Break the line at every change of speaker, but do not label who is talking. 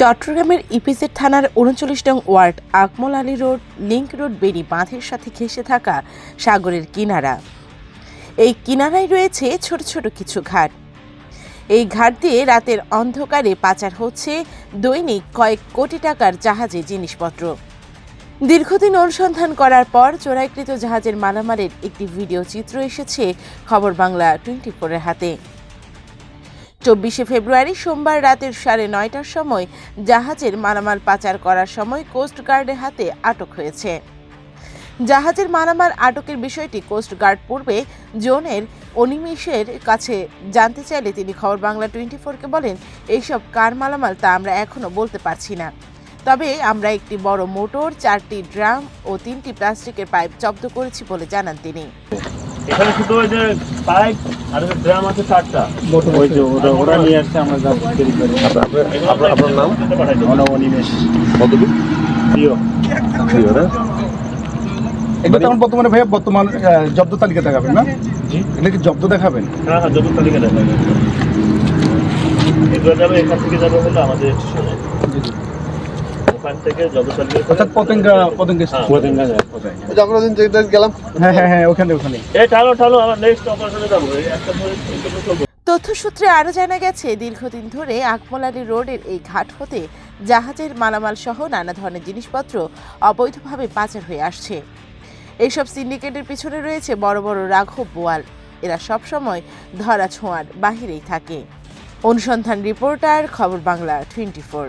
চট্টগ্রামের ইপিজেড থানার উনচল্লিশ নং ward Akmal Ali road link road বেরি বাঁধের সাথে ঘেঁষে থাকা সাগরের কিনারা। এই কিনারায় রয়েছে ছোট ছোট কিছু ঘাট। এই ঘাট দিয়ে রাতের অন্ধকারে পাচার হচ্ছে দৈনিক কয়েক কোটি টাকার জাহাজে জিনিসপত্র। দীর্ঘদিন অনুসন্ধান করার পর চোরাইকৃত জাহাজের মালামালের একটি ভিডিও চিত্র এসেছে খবর বাংলা টোয়েন্টি ফোরের হাতে। চব্বিশে ফেব্রুয়ারি সোমবার রাতের সাড়ে নয়টার সময় জাহাজের মালামাল পাচার করার সময় কোস্ট গার্ডের হাতে আটক হয়েছে। জাহাজের মালামাল আটকের বিষয়টি কোস্টগার্ড পূর্বে জোনের অনিমেষের কাছে জানতে চাইলে তিনি খবর বাংলা টোয়েন্টি ফোরকে বলেন, এইসব কার মালামাল তা আমরা এখনও বলতে পারছি না। তবে আমরা একটি বড় মোটর, চারটি ড্রাম ও তিনটি প্লাস্টিকের পাইপ জব্দ করেছি বলে জানান তিনি।
এখানে শুধু ওই যে পাইপ আর ড্রাম আছে চারটা।
ওই যে ওরা ওরা নিয়ে আসছে আমরা যা তৈরি করি
আপনার- আপনার নাম?
পাঠাই দেবো।
অন
কতটুকু
প্রিয়।
প্রিয় না?
এগুলো তো বর্তমানে ভাইয়া বর্তমান জব্দ তালিকা দেখাবেন না?
জি।
এগুলো কি জব্দ দেখাবেন?
হ্যাঁ হ্যাঁ যত তালিকা দেখা যাবে। এগুলো যাবে এখান থেকে যাবে হলো আমাদের স্টেশনে ওখান থেকে যত
অর্থাৎ পতেঙ্গা পতেঙ্গা
হ্যাঁ।
পতেঙ্গা
যখন যেটা গেলাম।
হ্যাঁ হ্যাঁ হ্যাঁ ওখানে ওখানে।
এই টানো টানো আমার নেক্সট অপারেশনে যাব। একটা ধরে এইটুকু চলবো।
তথ্যসূত্রে আরও জানা গেছে দীর্ঘদিন ধরে আকমলালি রোডের এই ঘাট হতে জাহাজের মালামাল সহ নানা ধরনের জিনিসপত্র অবৈধভাবে পাচার হয়ে আসছে। এইসব সিন্ডিকেটের পিছনে রয়েছে বড় বড় রাঘব বোয়াল। এরা সবসময় ধরা ছোঁয়ার বাহিরেই থাকে। অনুসন্ধান রিপোর্টার খবর বাংলা টোয়েন্টি ফোর।